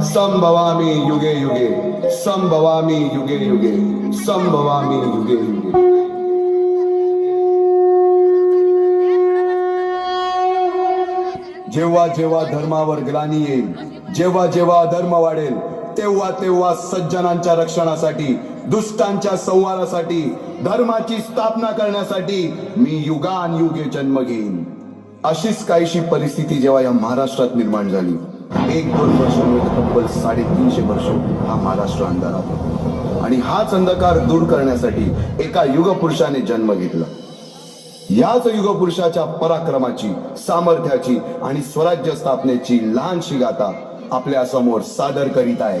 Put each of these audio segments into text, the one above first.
संभवामी युगे युगे संभवामी युगे युगे संभवामी युगे युगे। जेव्हा जेव्हा धर्मावर ग्लानी येईल जेव्हा जेव्हा धर्म वाढेल तेव्हा तेव्हा सज्जनांच्या रक्षणासाठी दुष्टांच्या संवादासाठी धर्माची स्थापना करण्यासाठी मी युगान युगे जन्म घेईन. अशीच काहीशी परिस्थिती जेव्हा या महाराष्ट्रात निर्माण झाली. एक दोन वर्ष तब्बल साडेतीनशे वर्ष हा महाराष्ट्र अंधारात होता. आणि हाच अंधकार दूर करण्यासाठी एका युगपुरुषाने जन्म घेतला. याच युगपुरुषाच्या पराक्रमाची सामर्थ्याची आणि स्वराज्य स्थापनेची लहानशी गाथा आपल्यासमोर सादर करीत आहे.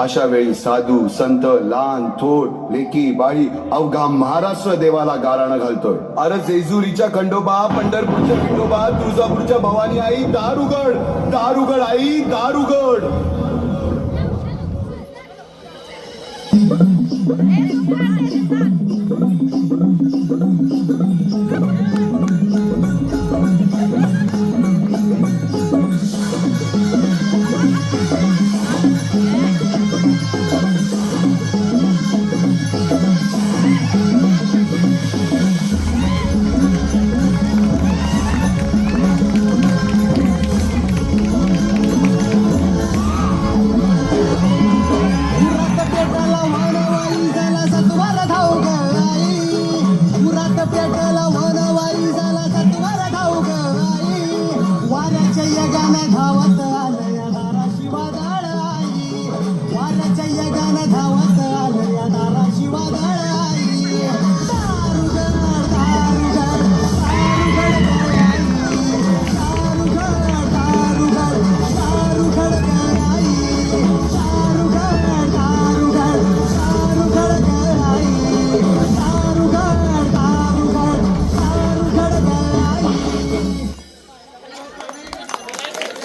अशा वेळी साधू संत लहान थोट लेकी बाळी अवघा महाराष्ट्र देवाला गाराणं घालतोय अरे जेजुरीच्या खंडोबा पंढरपूरच्या खंडोबा तुळजापूरच्या भवानी आई दारुगड दारुगड आई दारुगड मुरात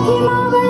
Him over.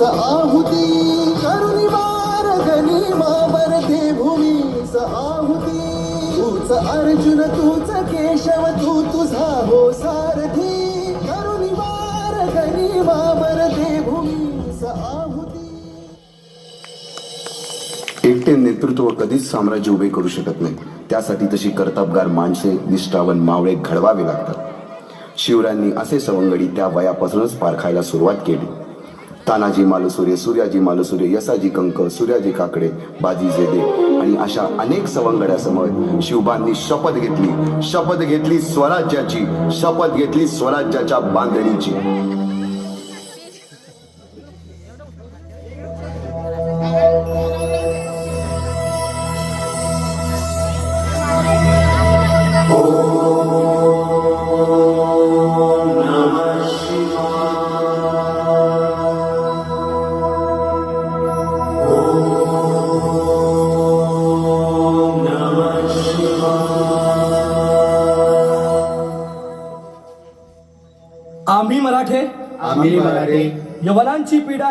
भूमीस आहुती करुणी गणी मावर तूच अर्जुन तूच केशव तू तुझा हो सारथी करुणी वार गणी मावर दे भूमीस आहुती एकटे नेतृत्व कधीच साम्राज्य उभे करू शकत नाही. त्यासाठी तशी कर्तबगार माणसे निष्ठावन मावळे घडवावे लागतात. शिवरायांनी असे सवंगडी त्या वयापासूनच पारखायला सुरुवात केली. तानाजी मालुसुरे सूर्याजी मालुसुरे यसाजी कंक सूर्याजी काकडे बाजी जेदे आणि अशा अनेक सवंगड्यासमोर शिवबांनी शपथ घेतली. शपथ घेतली स्वराज्याची शपथ घेतली स्वराज्याच्या बांधणीची.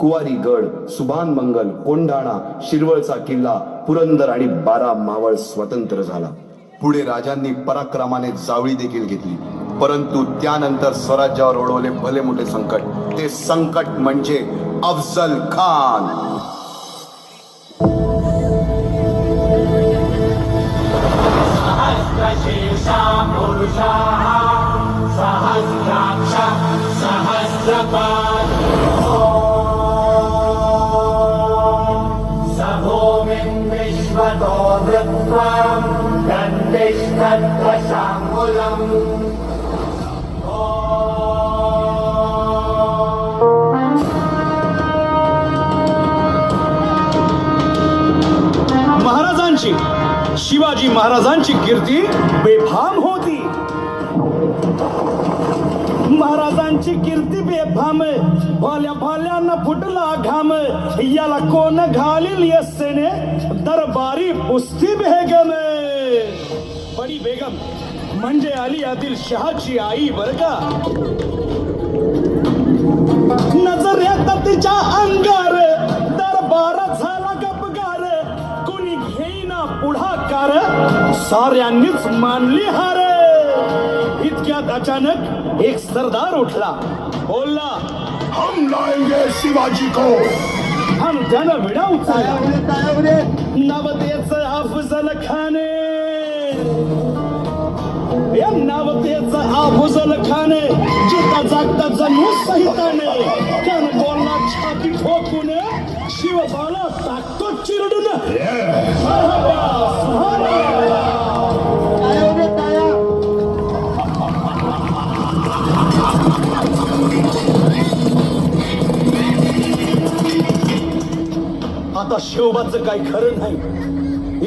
कुवारी गड सुभान मंगल कोंढाणा शिरवळचा किल्ला पुरंदर आणि बारा मावळ स्वतंत्र झाला. पुढे राजांनी पराक्रमाने जावळी देखील घेतली. परंतु त्यानंतर स्वराज्यावर ओढवले भले मोठे संकट. ते संकट म्हणजे अफजल खान. सहस्रशीर्षा महाराजांची शिवाजी महाराजांची कीर्ती बेफाम होती. महाराजांची कीर्ती बेफाम भाल्या भाल्यांना फुटला घाम. याला कोण घालील यस्सेने? दरबारी पुस्ती बेगम. बडी बेगम म्हणजे आली आदिल शहाची आई बर का? नजर येतात तिच्या अंगार दरबार झाला गपगार. कुणी घेईना पुढाकार साऱ्यांनीच मानली हार. इतक्यात अचानक एक सरदार उठला. बोलला हम लाएंगे शिवाजी को. हम त्यानं विडा उचलला. नवतेच अफजल खाने नावतेच आभुजल खाने जिता जागता जणू सहिताने त्यान बोलला छाती ठोकून शिवबाला टाकतो चिरडून. आता शिवबाचं काही खरं नाही.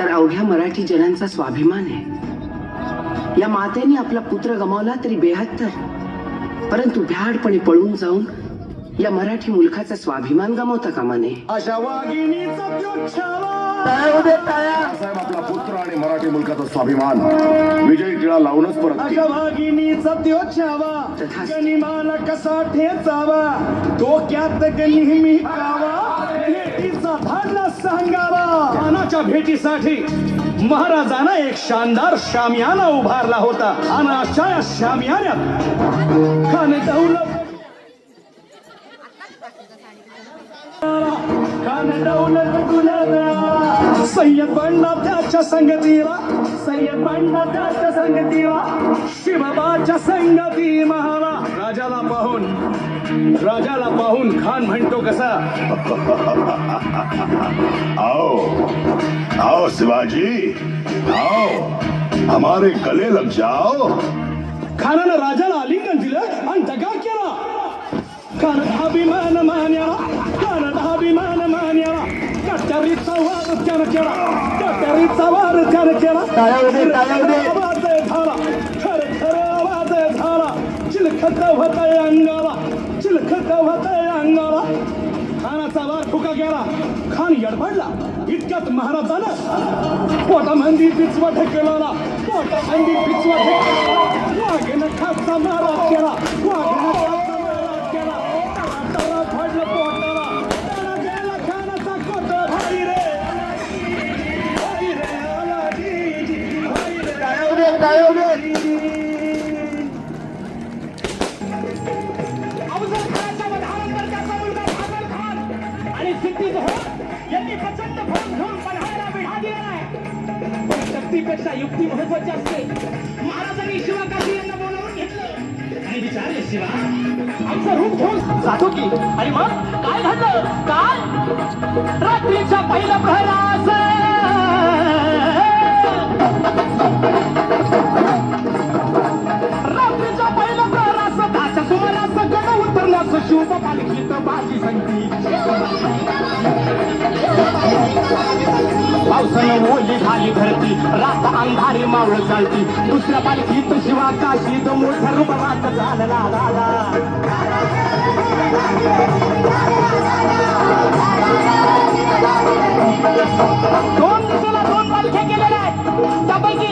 तर अवघ्या मराठी जनांचा स्वाभिमान आहे. या मातेने आपला पुत्र गमावला तरी बेहत्तर. परंतु भ्याडपणे पळून जाऊन या मराठी मुलखाचा स्वाभिमान गमावता कामा नये. आपला पुत्र आणि मराठी मुलकाचा स्वाभिमान. विजय टिळा लावूनच परत कसा ठेचावा? डोक्यात खानाच्या भेटीसाठी महाराजानं एक शानदार शामियाना उभारला होता. आणि अशा या शामियान्यात खान दौलत खान दौलत गुलाबा सय्यद बंडा त्याच्या संगतीला सय्यद बंडा त्याच्या संगतीला शिवबाच्या संगती महाराज. राजाला पाहून राजाला पाहून खान म्हणतो कसा? आओ आओ शिवाजी आओ हमारे गले लग जाओ। खानानं राजाला आलिंगन दिलं आणि दगा केला. खान अभिमान मान्याला खान अभिमान मान्याला कट्यारीचा वार त्यानं केला कट्यारीचा वार त्यानं केला आवाज झाला खर खर आवाज झाला चिलखत होतय अंगाला चिलखत होतय अंगाला. खानाचा वार फुका गेला खान यडबडला इतक्यात महाराजानं पोटामंदी पिचवा ठेकेला पोटामंदी पिचवा ढकलला. वाघेनं खासा मारा केला वाघेनं उतरण्यास शिवबा बाजी संगती पावसानं ओली झाली धरती रात अंधारी मावळ चालती दुसऱ्या पालखीत शिवा काशी मोठ्या रुपरात झाला दादा दोन दिशेला दोन पालख्या केलेल्या आहेत. त्यापैकी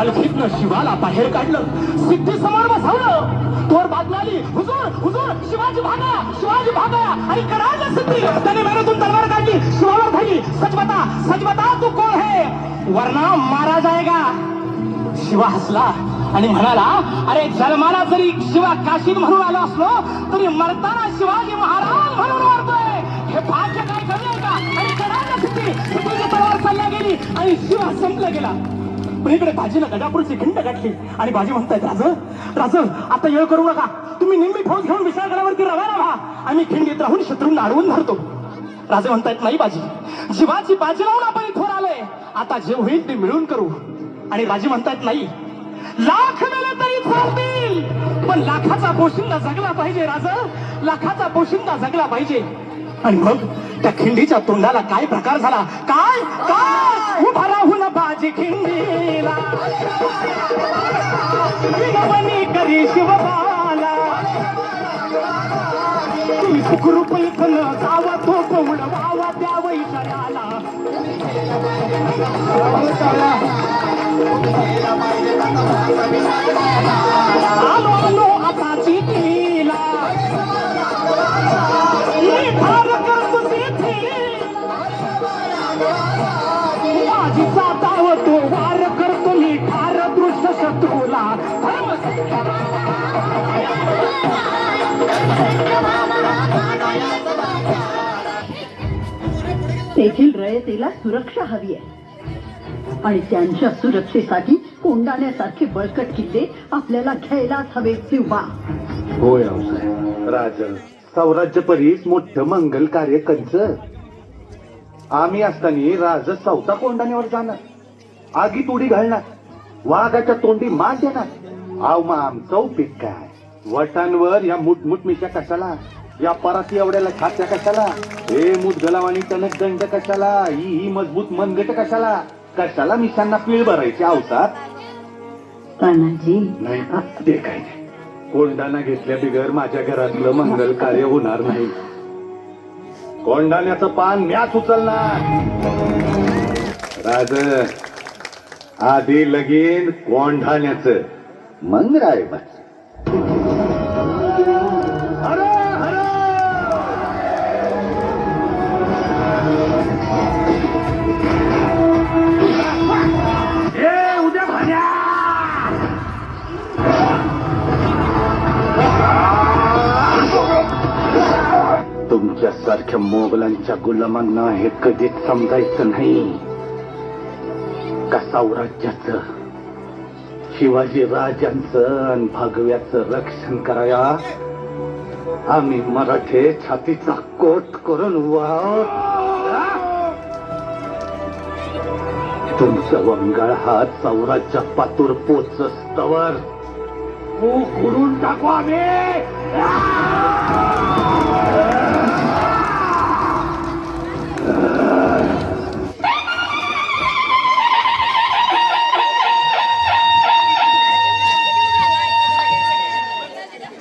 पालखीतनं शिवाला बाहेर काढलं. सिद्धी समोर बसवलं. तोर बातमी आली हुजूर हुजूर शिवाजी भागा शिवाजी भागा. आणि करायला सिद्धी. त्याने मेहनतून तलवार काढली. शिवावर धरली सजबता बता तू कोण है? वरना मारा जाएगा शिवा हसला आणि म्हणाला अरे जन्माला जरी शिवा काशीत म्हणून आलो असलो तरी मरताना शिवाजी महाराज म्हणून मरतोय. हे भाग्य काय कमी आहे का? आणि सिद्धी. तलवार चालल्या गेली आणि शिवा संपला गेला. पण इकडे बाजीनं गडापूरची खिंड गाठली. आणि बाजी म्हणतायत राज राज आता येळ करू नका. तुम्ही निम्मी फौज घेऊन विशाळगडावरती रवाना व्हा. आम्ही खिंडीत राहून शत्रूंना अडवून धरतो. राजे म्हणतायत नाही बाजी जीवाची बाजी लावून आपण इथवर आलोय आता जे होईल ते मिळून करू. आणि राजे म्हणतायत नाही. लाख मेले तरी चालतील पण लाखाचा पोशिंदा जगला पाहिजे राज. लाखाचा पोशिंदा जगला पाहिजे. आणि मग त्या खिंडीच्या तोंडाला काय प्रकार झाला? काय? काय? उभा राहून बाजी खिंडीला. विनवणी करी शिवबाला. तुम्ही सुखरू इथं जावा तो कोवड वावा त्या वैशाला आलो आलो आता चिठीला मी ठार करतो तेथे वार करतो मी ठार दृश्य शत्रूला. तेथील रयतेला सुरक्षा हवी आहे. आणि त्यांच्या सुरक्षेसाठी कोंडाण्यासारखे बळकट किल्ले आपल्याला घ्यायलाच हवे शिवबा होय राज. सौराज्य परीस मोठं मंगल कार्य कंच. आम्ही असताना राज चौथा कोंडाण्यावर जाणार. आगीत उडी घालणार. वाघाच्या तोंडी मान देणार आव मग आमचं उपीत काय? वटांवर या मुठमुठ मिशा कशाला? या पराती एवढ्याला छात्या कशाला? हे मुदगलावानी टणक दंड कशाला? ही ही मजबूत मनगट कशाला? कशाला मिशांना पीळ भरायची अवतात तानाजी. नाही ते काय नाही. कोंडाणा घेतल्या बिगर माझ्या घरातलं मंगल कार्य होणार नाही. कोंडाण्याचं पान म्याच उचलणार. राज आधी लगीन कोंढाण्याचं. मग राय तुमच्यासारख्या मोगलांच्या गुलामांना हे कधीच समजायचं नाही. साम्राज्याचं शिवाजी राजांचं आणि भगव्याचं रक्षण कराया. आम्ही मराठे छातीचा कोट करून वाव तुमचं वंगाळ हा सौराच्या पातूर पोचस्तवर. हो, उडून टाकू आम्ही.